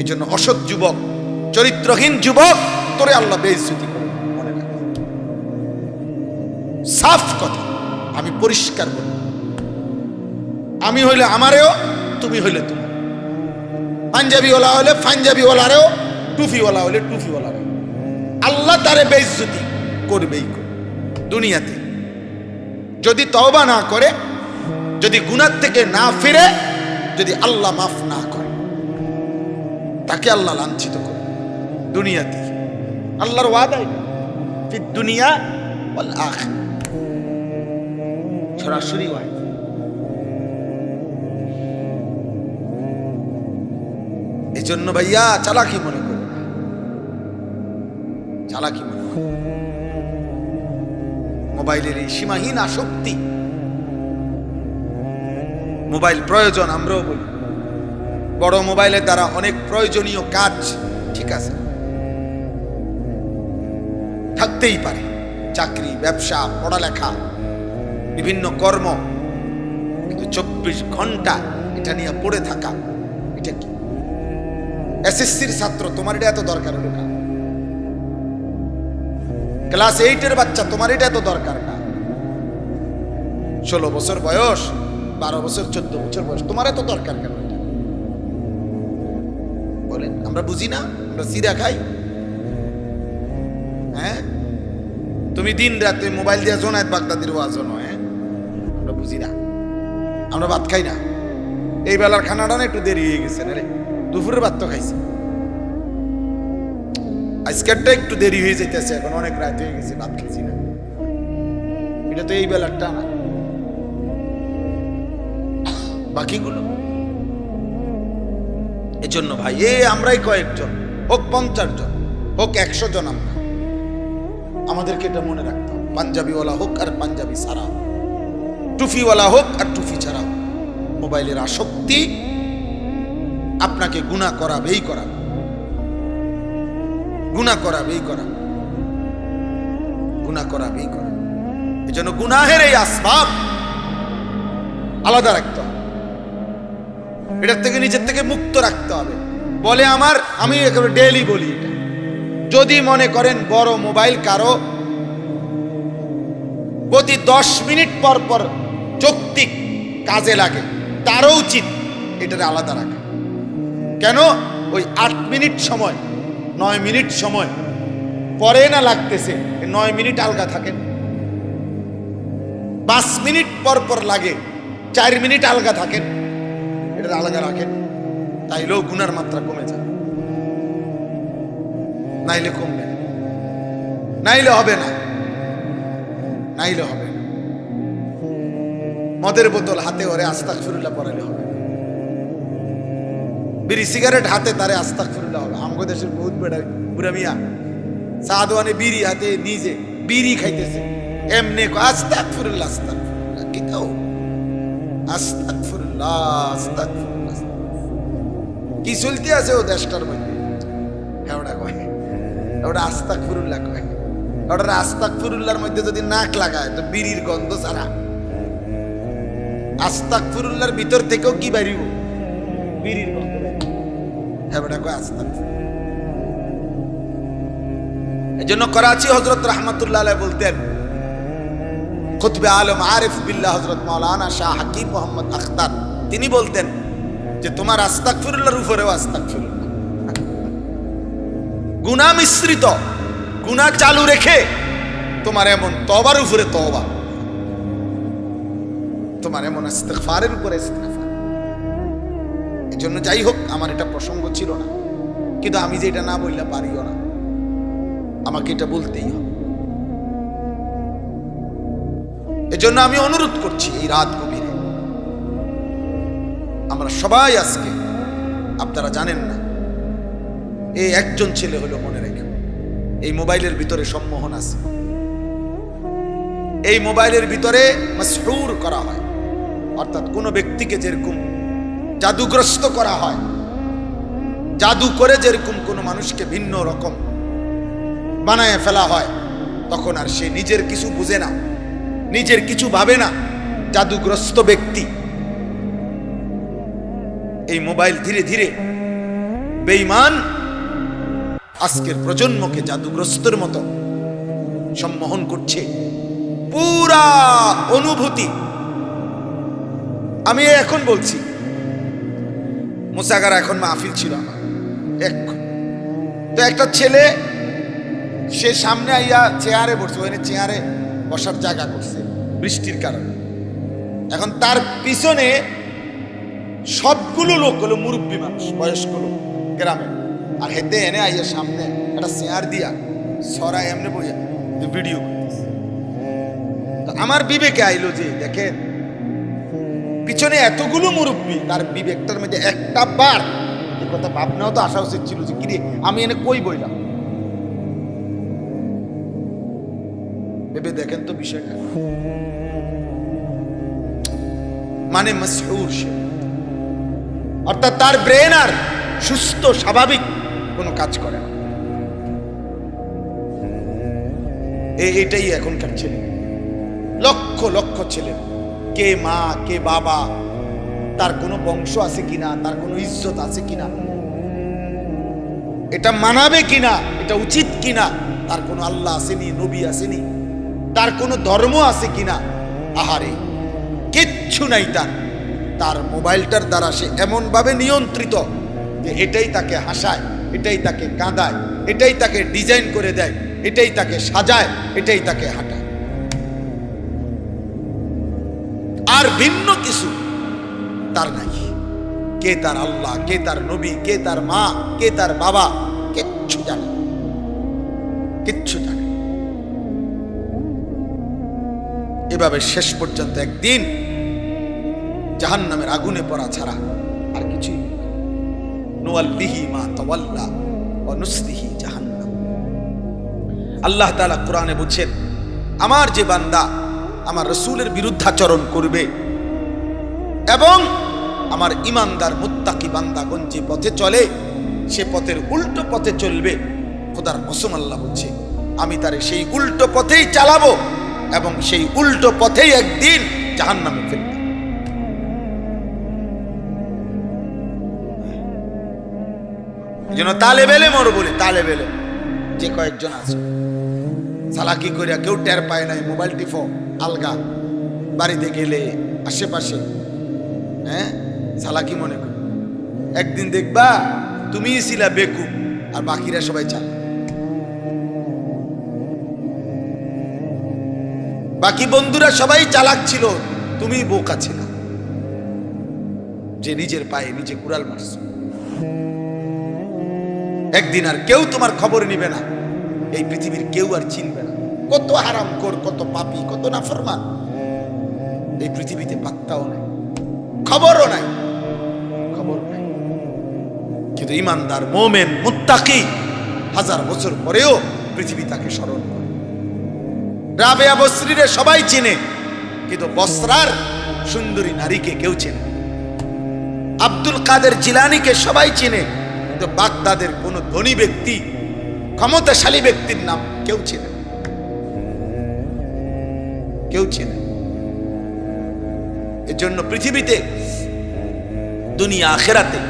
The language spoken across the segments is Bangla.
এই জন্য অসৎ যুবক, চরিত্রহীন যুবক, তোরে আল্লাহ বেইজ্জতি সাফ কথা, আমি পরিষ্কার বলি। আমি হইলে আমারেও, তুমি হইলে তুমি পাঞ্জাবিওয়ালা হলে পাঞ্জাবিওয়ালারেও, টুফিওয়ালা হলে টুফিওয়ালারেও। আল্লাহ তারে বেইজ্জতি করবেই করবে দুনিয়াতে। যদি তওবা না করে, যদি গুনার থেকে না ফিরে, যদি আল্লাহ মাফ না তাকে আল্লাহ লাঞ্ছিত করে। দুনিয়াতে। আল্লাহর ওয়াদাই দুনিয়া সরাসরি ওয়াই। এই জন্য ভাইয়া চালাকি মনে করো চালাকি মনে করো। মোবাইলের এই সীমাহীন আসক্তি। মোবাইল প্রয়োজন আমরাও বলি। বড় মোবাইলের দ্বারা অনেক প্রয়োজনীয় কাজ ঠিক আছে। থাকতেই পারে। চাকরি, ব্যবসা, পড়ালেখা, বিভিন্ন কর্ম। কিন্তু চব্বিশ ঘণ্টা এটা নিয়ে পড়ে থাকা, এটা কি? এসএসসির ছাত্র, তোমার এটা এত দরকার হলো না। ক্লাস এইটের বাচ্চা, তোমার এটা এত দরকার না। ষোলো বছর বয়স, বারো বছর, চোদ্দ বছর বয়স, তোমার এত দরকার কেন? বলেন, আমরা বুঝি না, আমরা সিরা খাই। হ্যাঁ? তুমি দিন রাতে মোবাইল দিয়ে জোনায়ত বাগদাদির ওয়াজ হ্যাঁ? আমরা বুঝি না। আমরা ভাত খাই না। এই বেলার খানাটা একটু দেরি হয়ে গেছে, না রে? দুপুরের ভাত তো খাইছি। আজকেরটা একটু দেরি হয়ে যেতেছে এখন অনেক রাত হয়ে গেছে, ভাত খাইছি না। এটা তো এই বেলারটা না বাকিগুলো? এজন্য ভাই, এ আমরাই কয়েকজন, হোক পঞ্চাশ জন, হোক একশো জন আমরা। আমাদেরকে এটা মনে রাখতে হবে, পাঞ্জাবিওয়ালা হোক আর পাঞ্জাবি ছাড়া টুফিওয়ালা হোক আর টুফি ছাড়া মোবাইলের আসক্তি আপনাকে গুণা করাবেই করাবে। গুণা করাবেই করাবে। গুণা করাবেই করাবে, এই জন্য গুনাহের এই আসবাব আলাদা রাখতে হবে। এটার থেকে নিজের থেকে মুক্ত রাখতে হবে। বলে আমার, আমি একেবারে ডেলি বলি যদি মনে করেন বড় মোবাইল কারও প্রতি দশ মিনিট পর পর যৌক্তিক কাজে লাগে, তারও উচিত এটার আলাদা রাখা। কেন? ওই আট মিনিট সময়, নয় মিনিট সময় পরে না লাগতেছে নয় মিনিট আলগা থাকেন পাঁচ মিনিট পর পর লাগে, চার মিনিট আলগা থাকেন এটা আলগা রাখেন। তাইলেও গুনার মাত্রা কমে যায়। নাইলে কমবে নাইলে হবে না। নাইলে হবে মদের বোতল হাতে ওরে আস্তাক ফিরুল্লাহ পড়ালে হবে বিড়ি সিগারেট হাতে তারে আস্তাক ফিরুল্লাহ হবে আমগো দেশের বহুত বেড়া বুড়া মিয়া। সাদওয়ানে বিড়ি হাতে নিজে বিড়ি খাইতেছে। এমনি আস্তাক ফিরুল্লাহ আস্তাক ফিরুল্লাহ কি কাও? আস্তাক কি চলতে আছে ও দেশটার মধ্যে? হ্যাঁ ওটা কয়। ওটা আস্তাক ফিরুল্লাহ কয়। ওটা আস্তাক ফিরুল্লাহর মধ্যে যদি নাক লাগায়, তো বিড়ির গন্ধ ছাড়া। আস্তাক ফিরুল্লাহর ভিতর থেকেও কি বাড়িব? বিড়ির গন্ধ। হ্যাঁ ওটা কয় আস্তাক এই জন্য করাচি হজরত রহমতুল্লাহ বলতেন, খুতবে আলম আরিফ বিল্লাহ হজরত মাওলানা শাহ হাকিম মোহাম্মদ আখতার। তিনি বলতেন যে, তোমার আস্তাক ফিরুল্লাহর উপরেও আস্তাক ফিরুল্লাহ গুণা মিশ্রিত গুণা চালু রেখে তোমার এমন তবার উপরে তবা তোমার এমন ইস্তেগফারের উপরে এই জন্য যাই হোক, আমার এটা প্রসঙ্গ ছিল না। কিন্তু আমি যে এটা না বললে পারিও না। আমাকে এটা বলতেই হবে। এজন্য আমি অনুরোধ করছি এই রাত আমরা সবাই আজকে, আপনারা জানেন না, এই একজন ছেলে হলো মনে রেখে। এই মোবাইলের ভিতরে সম্মোহন আছে। এই মোবাইলের ভিতরে মাসহুর করা হয়। অর্থাৎ কোনো ব্যক্তিকে যেরকম জাদুগ্রস্ত করা হয়, জাদু করে যেরকম কোনো মানুষকে ভিন্ন রকম বানায় ফেলা হয়, তখন আর সে নিজের কিছু বুঝে না, নিজের কিছু ভাবে না, জাদুগ্রস্ত ব্যক্তি। এই মোবাইল ধীরে ধীরে বেঈমান আজকের প্রজন্মকে জাদুগ্রস্তর মতো সম্মোহন করছে পুরা অনুভূতি। আমি এখন বলছি, মোসাগার এখন মাহফিল ছিল আমার। এখন তো একটা ছেলে, সে সামনে আইয়া চেয়ারে বসছে ওখানে চেয়ারে বসার জায়গা করছে বৃষ্টির কারণে। এখন তার পিছনে সবগুলো লোক হলো মুরব্বী মানুষ, বয়স্ক লোক গ্রামে। আর হেতে এনে আইয়া সামনে একটা চেয়ার দিয়া সরাই এমনি বইয়া ভিডিও আমার বিবেকে আইলো যে, দেখেন, পিছনে এতগুলো মুরব্বী, তার বিবেকটার মধ্যে একটা বার এ কথা ভাবনাও তো আসা উচিত ছিল যে, কিরে, আমি এনে কই বইলাম? ভেবে দেখেন তো বিষয়টা। মানে মসহুর সে। অর্থাৎ তার ব্রেন আর সুস্থ, স্বাভাবিক কোনো কাজ করে না। এটাই এখনকার ছেলে। লক্ষ লক্ষ ছেলে। কে মা, কে বাবা, তার কোনো বংশ আছে কিনা, তার কোনো ইজ্জত আছে কিনা, এটা মানাবে কিনা, এটা উচিত কিনা, তার কোনো আল্লাহ আসেনি, নবী আসেনি, তার কোনো ধর্ম আছে কিনা, আহারে, কিচ্ছু নাই তার। তার মোবাইলটার দ্বারা সে এমনভাবে নিয়ন্ত্রিত যে এটাই তাকে হাসায়, এটাই তাকে কাঁদায়, এটাই তাকে ডিজাইন করে দেয়, এটাই তাকে সাজায়, এটাই তাকে হাঁটায়। আর ভিন্ন কিছু তার নাই। কে তার আল্লাহ, কে তার নবী, কে তার মা, কে তার বাবা, কিচ্ছু জানে কিচ্ছু জানে এভাবে শেষ পর্যন্ত একদিন জাহান নামের আগুনে পড়া ছাড়া আর কিছুই। নোয়াল্লিহি মা তাওয়াল্লা ওয়া নুসলিহি জাহান্নাম। আল্লাহ তাআলা কোরআনে বলছেন, আমার যে বান্দা আমার রসুলের বিরুদ্ধাচরণ করবে এবং আমার ইমানদার মুত্তাকি বান্দাগণ যে পথে চলে, সে পথের উল্টো পথে চলবে। খোদার কসম আল্লাহ বলছে, আমি তারে সেই উল্টো পথেই চালাবো এবং সেই উল্টো পথেই একদিন জাহান্নামে ফেলবে এই জন্য তালে বেলে মর বলে, তালে বেলে। যে কয়েকজন আছে, সালাকি করিয়া কেউ টের পায় নাই, মোবাইল টিফো আলগা। বাড়িতে গেলে আশেপাশে হ্যাঁ? সালাকি মনে কর। একদিন দেখবা, তুমিই ছিলা বেকু আর বাকিরা সবাই চাল বাকি বন্ধুরা সবাই চালাক ছিল তুমি বোকা ছিল। যে নিজের পায়ে নিজে কুড়াল মারছো। একদিন আর কেউ তোমার খবর নিবে না। এই পৃথিবীর কেউ আর চিনবে না। কত হারাম কর, কত পাপি, কত না ফরমান এই পৃথিবীতে পাত্তাও নাই, খবরও নাই খবর নাই। কিন্তু ইমানদার, মোমেন, মুত্তাকি হাজার বছর পরেও পৃথিবী তাকে স্মরণ করে। রাবেয়া বস্রিরে সবাই চেনে, কিন্তু বস্রার সুন্দরী নারীকে কেউ চেনে আব্দুল কাদের জিলানিকে সবাই চেনে কিন্তু বাগদাদের কোন ধনী ব্যক্তি, ক্ষমতাশালী ব্যক্তির নাম কেউ চেনে না। কেউ চেনে না। এজন্য পৃথিবীতে, দুনিয়া আখেরাতে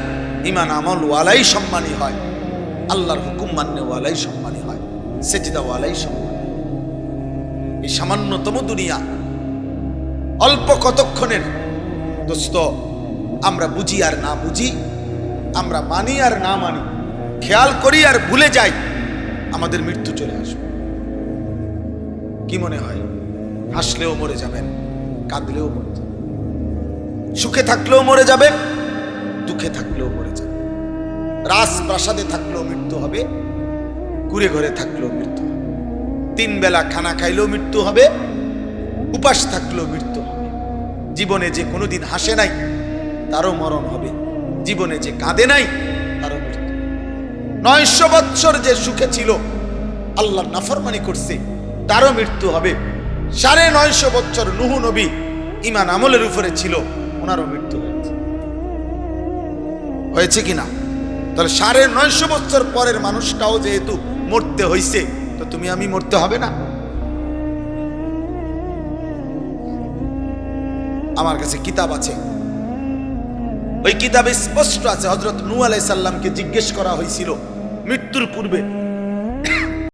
ইমান আমল ওয়ালাই সম্মানী হয়, আল্লাহর হুকুম মান্য ওয়ালাই সম্মানী হয়, সেজদা ওয়ালাই সম্মানী এই সামান্যতম দুনিয়া অল্প কতক্ষণের, দোস্ত, আমরা বুঝি আর না বুঝি আমরা মানি আর না মানি, খেয়াল করি আর ভুলে যাই, আমাদের মৃত্যু চলে আসবে। কি মনে হয়? হাসলেও মরে যাবেন, কাঁদলেও মরে যাবেন। সুখে থাকলেও মরে যাবেন, দুঃখে থাকলেও মরে যাবেন। রাজপ্রাসাদে থাকলেও মৃত্যু হবে কুড়ে ঘরে থাকলেও মৃত্যু হবে। তিন বেলা খানা খাইলেও মৃত্যু হবে, উপাস থাকলেও মৃত্যু হবে। জীবনে যে কোনোদিন হাসে নাই, তারও মরণ হবে। জীবনে যে কাঁদে নাই, তারও মৃত্যু। নয়শো বৎসর যে সুখে ছিল, আল্লাহ নাফরমানি করছে, তারও মৃত্যু হবে। সাড়ে নয়শো বৎসর নুহু নবী ইমান আমলের উপরে ছিল, ওনারও মৃত্যু হয়েছে। হয়েছে কিনা তাহলে সাড়ে নয়শো বৎসর পরের মানুষটাও যেহেতু মরতে হইছে, তো তুমি আমি মরতে হবে না? আমার কাছে কিতাব আছে। ওই কিতাবে স্পষ্ট আছে হজরত নু আলাই সাল্লামকে জিজ্ঞেস করা হয়েছিল মৃত্যুর পূর্বে।